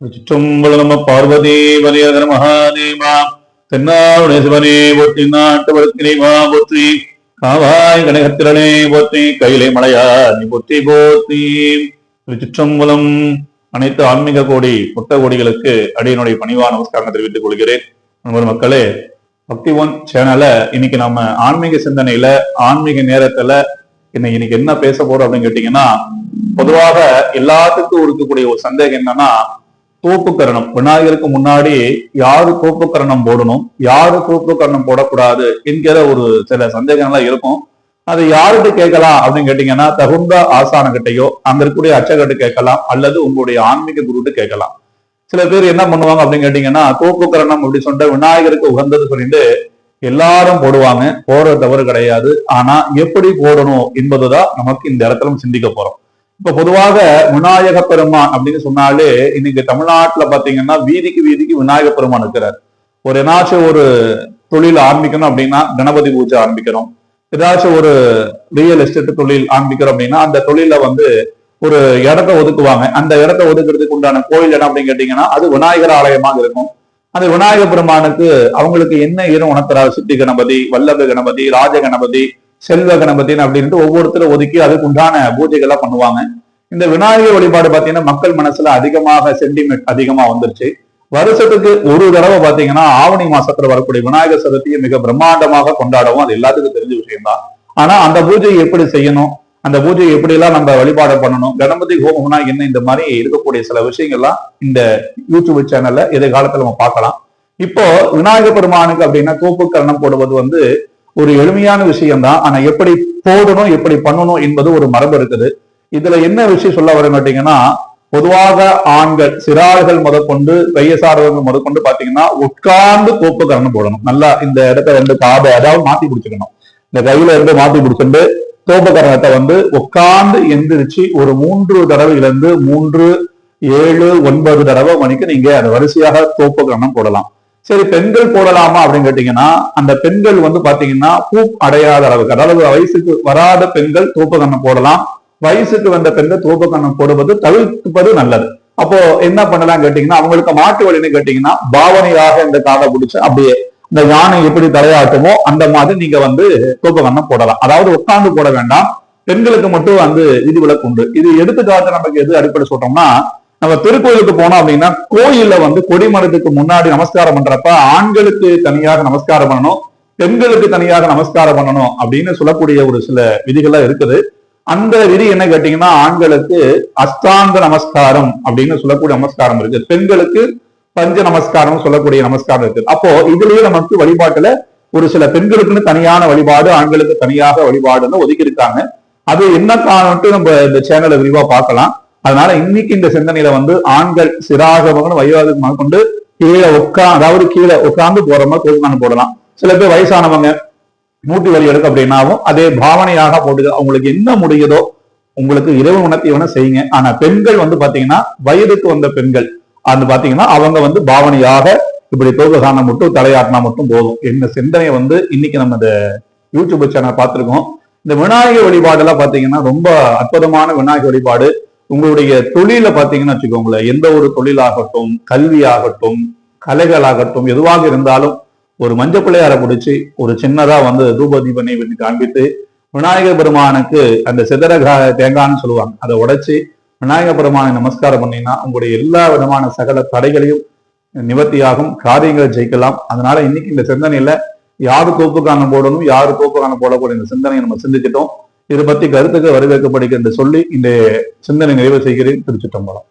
சிற்றம்பலம் நம்ம பார்வதி வலியகர மகாதேவா தென்னாவுடைய சிவனே போற்றி நாட்டு வழக்கினைவா போற்றி காவாய் கனகத்திரனே போற்றி கையிலே மலையா நீ போற்றி போற்றி சிற்றம்பலம் அனைத்து ஆன்மீக கோடி புத்த கோடிகளுக்கு அடியனுடைய பணிவா நமஸ்காரம் தெரிவித்துக் கொள்கிறேன் நண்பர் மக்களே பக்தி ஒன் சேனல இன்னைக்கு நம்ம ஆன்மீக சிந்தனையில ஆன்மீக நேரத்துல இன்னைக்கு இன்னைக்கு என்ன பேச போறோம் அப்படின்னு கேட்டீங்கன்னா பொதுவாக எல்லாத்துக்கும் இருக்கக்கூடிய ஒரு சந்தேகம் என்னன்னா தோப்புக்கரணம். விநாயகருக்கு முன்னாடி யாரு தோப்புக்கரணம் போடணும்? யாரு தோப்புக்கரணம் போடக்கூடாது என்கிற ஒரு சில சந்தேகங்கள்லாம் இருக்கும். அது யார்கிட்ட கேட்கலாம் அப்படின்னு கேட்டீங்கன்னா தகுந்த ஆசான கிட்டையோ அங்க இருக்கக்கூடிய அச்சகட்டு கேட்கலாம் அல்லது உங்களுடைய ஆன்மீக குருட்டு கேட்கலாம். சில பேர் என்ன பண்ணுவாங்க அப்படின்னு கேட்டீங்கன்னா தோப்புக்கரணம் அப்படி சொல்லிட்டு விநாயகருக்கு உகந்தது சொல்லிட்டு எல்லாரும் போடுவாங்க. போடுறது தவறு கிடையாது. ஆனா எப்படி போடணும் என்பதுதான் நமக்கு இந்த இடத்துல சிந்திக்க போறோம். இப்ப பொதுவாக விநாயக பெருமான் அப்படின்னு சொன்னாலே இன்னைக்கு தமிழ்நாட்டுல பாத்தீங்கன்னா வீதிக்கு வீதிக்கு விநாயக பெருமான் இருக்கிறார். ஒரு ஏதாச்சும் ஒரு தொழில் ஆரம்பிக்கணும் அப்படின்னா கணபதி பூஜை ஆரம்பிக்கிறோம். ஏதாச்சும் ஒரு ரியல் எஸ்டேட் தொழில் ஆரம்பிக்கிறோம் அப்படின்னா அந்த தொழில வந்து ஒரு இடத்த ஒதுக்குவாங்க. அந்த இடத்த ஒதுக்குறதுக்கு உண்டான கோயில் இடம் அப்படின்னு கேட்டீங்கன்னா அது விநாயகர் ஆலயமாக இருக்கும். அந்த விநாயக பெருமானுக்கு அவங்களுக்கு என்ன ஈரம் உணர்த்துறாரு? சித்தி கணபதி வல்லப கணபதி ராஜ கணபதி செல்வ கணபதினு அப்படின்ட்டு ஒவ்வொருத்தரும் ஒதுக்கி அதுக்கு உண்டான பூஜைகள்லாம் பண்ணுவாங்க. இந்த விநாயகர் வழிபாடு பாத்தீங்கன்னா மக்கள் மனசுல அதிகமாக சென்டிமெண்ட் அதிகமா வந்துருச்சு. வருஷத்துக்கு ஒரு தடவை பாத்தீங்கன்னா ஆவணி மாசத்துல வரக்கூடிய விநாயகர் சதுர்த்தியை மிக பிரம்மாண்டமாக கொண்டாடவும் அது எல்லாத்துக்கும் தெரிஞ்ச விஷயம்தான். ஆனா அந்த பூஜையை எப்படி செய்யணும்? அந்த பூஜையை எப்படி எல்லாம் நம்ம வழிபாடு பண்ணணும்? கணபதி ஹோமம்னா என்ன? இந்த மாதிரி இருக்கக்கூடிய சில விஷயங்கள்லாம் இந்த யூடியூப் சேனல்ல எதிர்காலத்துல நம்ம பார்க்கலாம். இப்போ விநாயகர் பெருமானுக்கு அப்படின்னா தோப்பு கரணம் போடுவது வந்து ஒரு எளிமையான விஷயம்தான். ஆனா எப்படி போடணும் எப்படி பண்ணணும் என்பது ஒரு மரபு இருக்குது. இதுல என்ன விஷயம் சொல்ல வர மாட்டீங்கன்னா பொதுவாக ஆண்கள் சிறார்கள் முதற்கொண்டு வயசானவர்கள் முதற்கொண்டு பாத்தீங்கன்னா உட்கார்ந்து கோப்பு கரணம் போடணும். நல்லா இந்த இடத்த ரெண்டு காபை அதாவது மாத்தி பிடிச்சிக்கணும். இந்த கையில இருந்து மாத்தி பிடிச்சிட்டு கோபகரணத்தை வந்து உட்கார்ந்து எந்திரிச்சு ஒரு மூன்று தடவையிலிருந்து மூன்று ஏழு ஒன்பது தடவை மணிக்கு நீங்க அந்த வரிசையாக தோப்பு கரணம் போடலாம். சரி பெண்கள் போடலாமா அப்படின்னு கேட்டீங்கன்னா அந்த பெண்கள் வந்து பாத்தீங்கன்னா பூ அடையாத அளவுக்கு அதாவது வயசுக்கு வராத பெண்கள் தோப்பு போடலாம். வயசுக்கு வந்த பெண்கள் தோப்பு போடுவது தவிர்ப்பது நல்லது. அப்போ என்ன பண்ணலாம் கேட்டீங்கன்னா அவங்களுக்கு மாட்டு வழின்னு கேட்டீங்கன்னா பாவனையாக இந்த காதை பிடிச்சு அப்படியே இந்த யானை எப்படி தலையாட்டுமோ அந்த மாதிரி நீங்க வந்து தோப்பு போடலாம். அதாவது உட்கார்ந்து போட வேண்டாம். பெண்களுக்கு மட்டும் வந்து விதிவிலக்கு உண்டு. இது எடுத்துக்காட்டு நமக்கு எது அடிப்படை சொல்றோம்னா நம்ம திருக்கோயிலுக்கு போனோம் அப்படின்னா கோயில்ல வந்து கொடிமரத்துக்கு முன்னாடி நமஸ்காரம் பண்றப்ப ஆண்களுக்கு தனியாக நமஸ்காரம் பண்ணணும் பெண்களுக்கு தனியாக நமஸ்காரம் பண்ணணும் அப்படின்னு சொல்லக்கூடிய ஒரு சில விதிகள்லாம் இருக்குது. அந்த விதி என்ன கேட்டீங்கன்னா ஆண்களுக்கு அஷ்டாங்க நமஸ்காரம் அப்படின்னு சொல்லக்கூடிய நமஸ்காரம் இருக்கு. பெண்களுக்கு பஞ்ச நமஸ்காரம் சொல்லக்கூடிய நமஸ்காரம் இருக்கு. அப்போ இதுலயே நமக்கு வழிபாட்டுல ஒரு சில பெண்களுக்குன்னு தனியான வழிபாடு ஆண்களுக்கு தனியாக வழிபாடுன்னு ஒதுக்கி இருக்காங்க அது என்ன காரணம்ட்டு நம்ம இந்த சேனலை விரிவா பார்க்கலாம். அதனால இன்னைக்கு இந்த சிந்தனையில வந்து ஆண்கள் சிராகவங்க வயோதிகமாக கொண்டு கீழே உட்கா அதாவது கீழே உட்கார்ந்து போற மாதிரி தோல்கான போடலாம். சில பேர் வயசானவங்க மூட்டி வலி எடுக்க அப்படின்னாவும் அதே பாவனையாக போட்டு அவங்களுக்கு என்ன முடியுதோ உங்களுக்கு இரவு உணர்த்தி வேணா செய்யுங்க. ஆனா பெண்கள் வந்து பாத்தீங்கன்னா வயதுக்கு வந்த பெண்கள். அது பாத்தீங்கன்னா அவங்க வந்து பாவனையாக இப்படி தோல்கான மட்டும் தலையாட்டினா மட்டும் போதும். என்ன சிந்தனையை வந்து இன்னைக்கு நம்ம இந்த யூடியூப் சேனல் பார்த்திருக்கோம். இந்த விநாயகர் வழிபாடெல்லாம் பாத்தீங்கன்னா ரொம்ப அற்புதமான விநாயகர் வழிபாடு. உங்களுடைய தொழில பாத்தீங்கன்னா வச்சுக்கோங்களேன் எந்த ஒரு தொழிலாகட்டும் கல்வியாகட்டும் கலைகளாகட்டும் எதுவாக இருந்தாலும் ஒரு மஞ்சள் பிள்ளையாரை பிடிச்சி ஒரு சின்னதா வந்து தூபதீபனை தீபனை காண்பித்து விநாயகர் பெருமானுக்கு அந்த சிதற தேங்கான்னு சொல்லுவாங்க. அதை உடைச்சி விநாயகர் பெருமானை நமஸ்காரம் பண்ணீங்கன்னா உங்களுடைய எல்லா விதமான சகல தடைகளையும் நிவர்த்தியாகும் காரியங்களை ஜெயிக்கலாம். அதனால இன்னைக்கு இந்த சிந்தனையில யாரு தோப்புக்கான போடணும் யாரு தோப்புக்கான போடக்கூடிய இந்த சிந்தனையை நம்ம சிந்திச்சிட்டோம். இதை பத்தி கருத்துக்கு வரவேற்கப்படுகிறது சொல்லி இந்த சிந்தனை நிறைவு செய்கிறேன். திருச்சிட்டம்பலம்